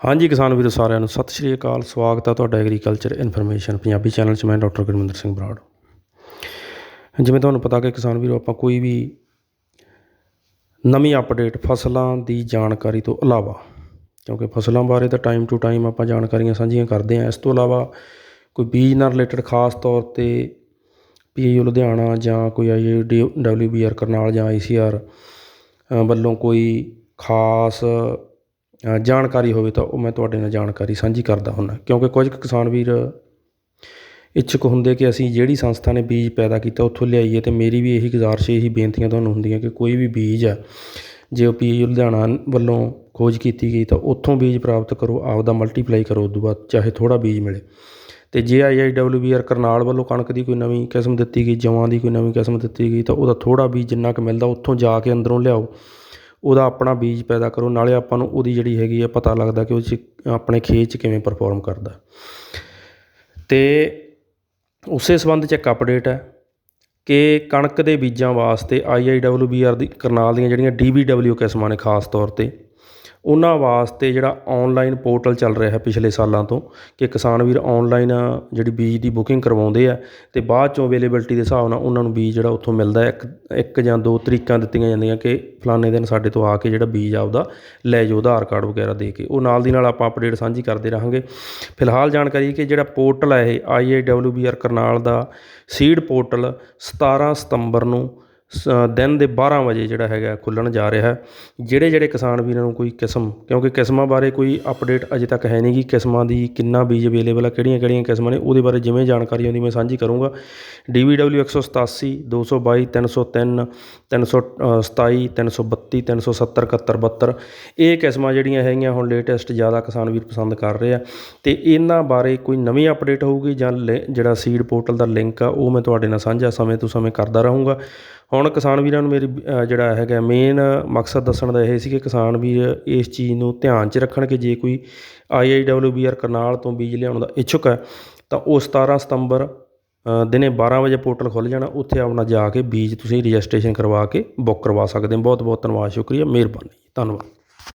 ਹਾਂਜੀ ਕਿਸਾਨ ਵੀਰੋ ਸਾਰਿਆਂ ਨੂੰ ਸਤਿ ਸ਼੍ਰੀ ਅਕਾਲ, ਸਵਾਗਤ ਹੈ ਤੁਹਾਡਾ ਐਗਰੀਕਲਚਰ ਇਨਫੋਰਮੇਸ਼ਨ ਪੰਜਾਬੀ ਚੈਨਲ 'ਚ ਮੈਂ ਡਾਕਟਰ ਗੁਰਮਿੰਦਰ ਸਿੰਘ ਬਰਾੜ। ਜਿਵੇਂ ਤੁਹਾਨੂੰ ਪਤਾ ਕਿ ਕਿਸਾਨ ਵੀਰੋ ਆਪਾਂ ਕੋਈ ਵੀ ਨਵੀਂ ਅਪਡੇਟ ਫਸਲਾਂ ਦੀ ਜਾਣਕਾਰੀ ਤੋਂ ਇਲਾਵਾ, ਕਿਉਂਕਿ ਫਸਲਾਂ ਬਾਰੇ ਤਾਂ ਟਾਈਮ ਟੂ ਟਾਈਮ ਆਪਾਂ ਜਾਣਕਾਰੀਆਂ ਸਾਂਝੀਆਂ ਕਰਦੇ ਹਾਂ, ਇਸ ਤੋਂ ਇਲਾਵਾ ਕੋਈ ਬੀਜ ਨਾਲ ਰਿਲੇਟਡ ਖਾਸ ਤੌਰ ਤੇ ਪੀਏਯੂ ਲੁਧਿਆਣਾ ਜਾਂ ਕੋਈ ਆਈ ਡਬਲਯੂਬੀਆਰ ਕਰਨਾਲ ਜਾਂ ਆਈਸੀਆਰ ਵੱਲੋਂ ਕੋਈ ਖਾਸ ਜਾਣਕਾਰੀ ਹੋਵੇ ਤਾਂ ਉਹ ਮੈਂ ਤੁਹਾਡੇ ਨਾਲ ਜਾਣਕਾਰੀ ਸਾਂਝੀ ਕਰਦਾ ਹੁੰਦਾ। ਕਿਉਂਕਿ ਕੁਝ ਕੁ ਕਿਸਾਨ ਵੀਰ ਇੱਛੁਕ ਹੁੰਦੇ ਕਿ ਅਸੀਂ ਜਿਹੜੀ ਸੰਸਥਾ ਨੇ ਬੀਜ ਪੈਦਾ ਕੀਤਾ ਉੱਥੋਂ ਲਿਆਈਏ ਤੇ ਮੇਰੀ ਵੀ ਇਹੀ ਗੁਜ਼ਾਰਿਸ਼, ਇਹੀ ਬੇਨਤੀਆਂ ਤੁਹਾਨੂੰ ਹੁੰਦੀਆਂ ਕਿ ਕੋਈ ਵੀ ਬੀਜ ਆ ਜੇ ਉਹ ਪੀਯੂ ਲੁਧਿਆਣਾ ਵੱਲੋਂ ਖੋਜ ਕੀਤੀ ਗਈ ਤਾਂ ਉੱਥੋਂ ਬੀਜ ਪ੍ਰਾਪਤ ਕਰੋ, ਆਪਦਾ ਮਲਟੀਪਲਾਈ ਕਰੋ, ਉਸ ਤੋਂ ਬਾਅਦ ਚਾਹੇ ਥੋੜਾ ਬੀਜ ਮਿਲੇ। ਤੇ ਜੇ ਆਈਆਈਡਬਲਯੂਬੀਆਰ ਕਰਨਾਲ ਵੱਲੋਂ ਕਣਕ ਦੀ ਕੋਈ ਨਵੀਂ ਕਿਸਮ ਦਿੱਤੀ ਗਈ, ਜਵਾਂ ਦੀ ਕੋਈ ਨਵੀਂ ਕਿਸਮ ਦਿੱਤੀ ਗਈ ਤਾਂ ਉਹਦਾ ਥੋੜਾ ਬੀਜ ਜਿੰਨਾ ਕੁ ਮਿਲਦਾ ਉੱਥੋਂ ਜਾ ਕੇ ਅੰਦਰੋਂ ਲਿਆਓ। ਉਹਦਾ ਆਪਣਾ ਬੀਜ ਪੈਦਾ ਕਰੋ, ਨਾਲੇ ਆਪਾਂ ਨੂੰ ਉਹਦੀ ਜਿਹੜੀ ਹੈਗੀ ਆ ਪਤਾ ਲੱਗਦਾ ਕਿ ਉਹ 'ਚ ਆਪਣੇ ਖੇਤ 'ਚ ਕਿਵੇਂ ਪਰਫੋਰਮ ਕਰਦਾ। ਅਤੇ ਉਸੇ ਸੰਬੰਧ 'ਚ ਇੱਕ ਅਪਡੇਟ ਹੈ ਕਿ ਕਣਕ ਦੇ ਬੀਜਾਂ ਵਾਸਤੇ ਆਈਆਈਡਬਲਯੂਬੀਆਰ ਦੀ ਕਰਨਾਲ ਦੀਆਂ ਜਿਹੜੀਆਂ ਡੀਬੀਡਬਲਯੂ ਕਿਸਮਾਂ ਨੇ ਖਾਸ ਤੌਰ ਤੇ ਉਹਨਾਂ ਵਾਸਤੇ ਜਿਹੜਾ ਔਨਲਾਈਨ ਪੋਰਟਲ ਚੱਲ ਰਿਹਾ ਹੈ ਪਿਛਲੇ ਸਾਲਾਂ ਤੋਂ ਕਿ ਕਿਸਾਨ ਵੀਰ ਔਨਲਾਈਨ ਜਿਹੜੀ ਬੀਜ ਦੀ ਬੁਕਿੰਗ ਕਰਵਾਉਂਦੇ ਆ ਅਤੇ ਬਾਅਦ ਚੋਂ ਅਵੇਲੇਬਿਲਟੀ ਦੇ ਹਿਸਾਬ ਨਾਲ ਉਹਨਾਂ ਨੂੰ ਬੀਜ ਜਿਹੜਾ ਉੱਥੋਂ ਮਿਲਦਾ ਇੱਕ ਇੱਕ ਜਾਂ ਦੋ ਤਰੀਕਾਂ ਦਿੱਤੀਆਂ ਜਾਂਦੀਆਂ ਕਿ ਫਲਾਣੇ ਦਿਨ ਸਾਡੇ ਤੋਂ ਆ ਕੇ ਜਿਹੜਾ ਬੀਜ ਆਪਦਾ ਲੈ ਜਾਓ, ਆਧਾਰ ਕਾਰਡ ਵਗੈਰਾ ਦੇ ਕੇ। ਉਹ ਨਾਲ ਦੀ ਨਾਲ ਆਪਾਂ ਅਪਡੇਟ ਸਾਂਝੀ ਕਰਦੇ ਰਹਾਂਗੇ। ਫਿਲਹਾਲ ਜਾਣਕਾਰੀ ਕਿ ਜਿਹੜਾ ਪੋਰਟਲ ਹੈ ਇਹ ਆਈਏਡਬਲਯੂਬੀਆਰ ਕਰਨਾਲ ਦਾ ਸੀਡ ਪੋਰਟਲ 17 ਸਤੰਬਰ ਨੂੰ ਦਿਨ ਦੇ 12 ਵਜੇ ਜਿਹੜਾ ਹੈਗਾ ਖੁੱਲ੍ਹਣ ਜਾ ਰਿਹਾ ਜਿਹੜੇ ਜਿਹੜੇ ਕਿਸਾਨ ਵੀਰਾਂ ਨੂੰ ਕੋਈ ਕਿਸਮ, ਕਿਉਂਕਿ ਕਿਸਮਾਂ ਬਾਰੇ ਕੋਈ ਅਪਡੇਟ ਅਜੇ ਤੱਕ ਹੈ ਨਹੀਂ ਗੀ ਕਿਸਮਾਂ ਦੀ ਕਿੰਨਾ ਬੀਜ ਅਵੇਲੇਬਲ ਆ, ਕਿਹੜੀਆਂ ਕਿਹੜੀਆਂ ਕਿਸਮਾਂ ਨੇ, ਉਹਦੇ ਬਾਰੇ ਜਿਵੇਂ ਜਾਣਕਾਰੀ ਆਉਂਦੀ ਮੈਂ ਸਾਂਝੀ ਕਰੂੰਗਾ। DVW 187 222 303 327 332 370 71 72 ਇਹ ਕਿਸਮਾਂ ਜਿਹੜੀਆਂ ਹੈਗੀਆਂ ਹੁਣ ਲੇਟੈਸਟ ਜ਼ਿਆਦਾ ਕਿਸਾਨ ਵੀਰ ਪਸੰਦ ਕਰ ਰਹੇ ਆ। ਤੇ ਇਹਨਾਂ ਬਾਰੇ ਕੋਈ ਨਵੀਂ ਅਪਡੇਟ ਹੋਊਗੀ ਜਾਂ ਲਿ- ਜਿਹੜਾ ਸੀਡ ਪੋਰਟਲ ਦਾ ਲਿੰਕ ਆ, ਉਹ ਮੈਂ ਤੁਹਾਡੇ ਨਾਲ ਸਾਂਝਾ ਸਮੇਂ ਤੋਂ ਸਮੇਂ ਕਰਦਾ ਰਹੂੰਗਾ। ਹੁਣ ਕਿਸਾਨ ਵੀਰਾਂ ਨੂੰ ਮੇਰੀ ਜਿਹੜਾ ਹੈਗਾ ਮੇਨ ਮਕਸਦ ਦੱਸਣ ਦਾ ਇਹ ਸੀ ਕਿ ਕਿਸਾਨ ਵੀਰ ਇਸ ਚੀਜ਼ ਨੂੰ ਧਿਆਨ 'ਚ ਰੱਖਣ ਕਿ ਜੇ ਕੋਈ I I W B R Karnal ਤੋਂ ਬੀਜ ਲਿਆਉਣ ਦਾ ਇੱਛੁਕ ਹੈ, ਤਾਂ ਉਹ 17 ਸਤੰਬਰ ਦਿਨੇ 12 ਵਜੇ ਪੋਰਟਲ ਖੁੱਲ੍ਹ ਜਾਣਾ, ਉੱਥੇ ਆਪਣਾ ਜਾ ਕੇ ਬੀਜ ਤੁਸੀਂ ਰਜਿਸਟ੍ਰੇਸ਼ਨ ਕਰਵਾ ਕੇ ਬੁੱਕ ਕਰਵਾ ਸਕਦੇ ਹੋ। ਬਹੁਤ ਬਹੁਤ ਧੰਨਵਾਦ, ਸ਼ੁਕਰੀਆ, ਮਿਹਰਬਾਨੀ, ਧੰਨਵਾਦ।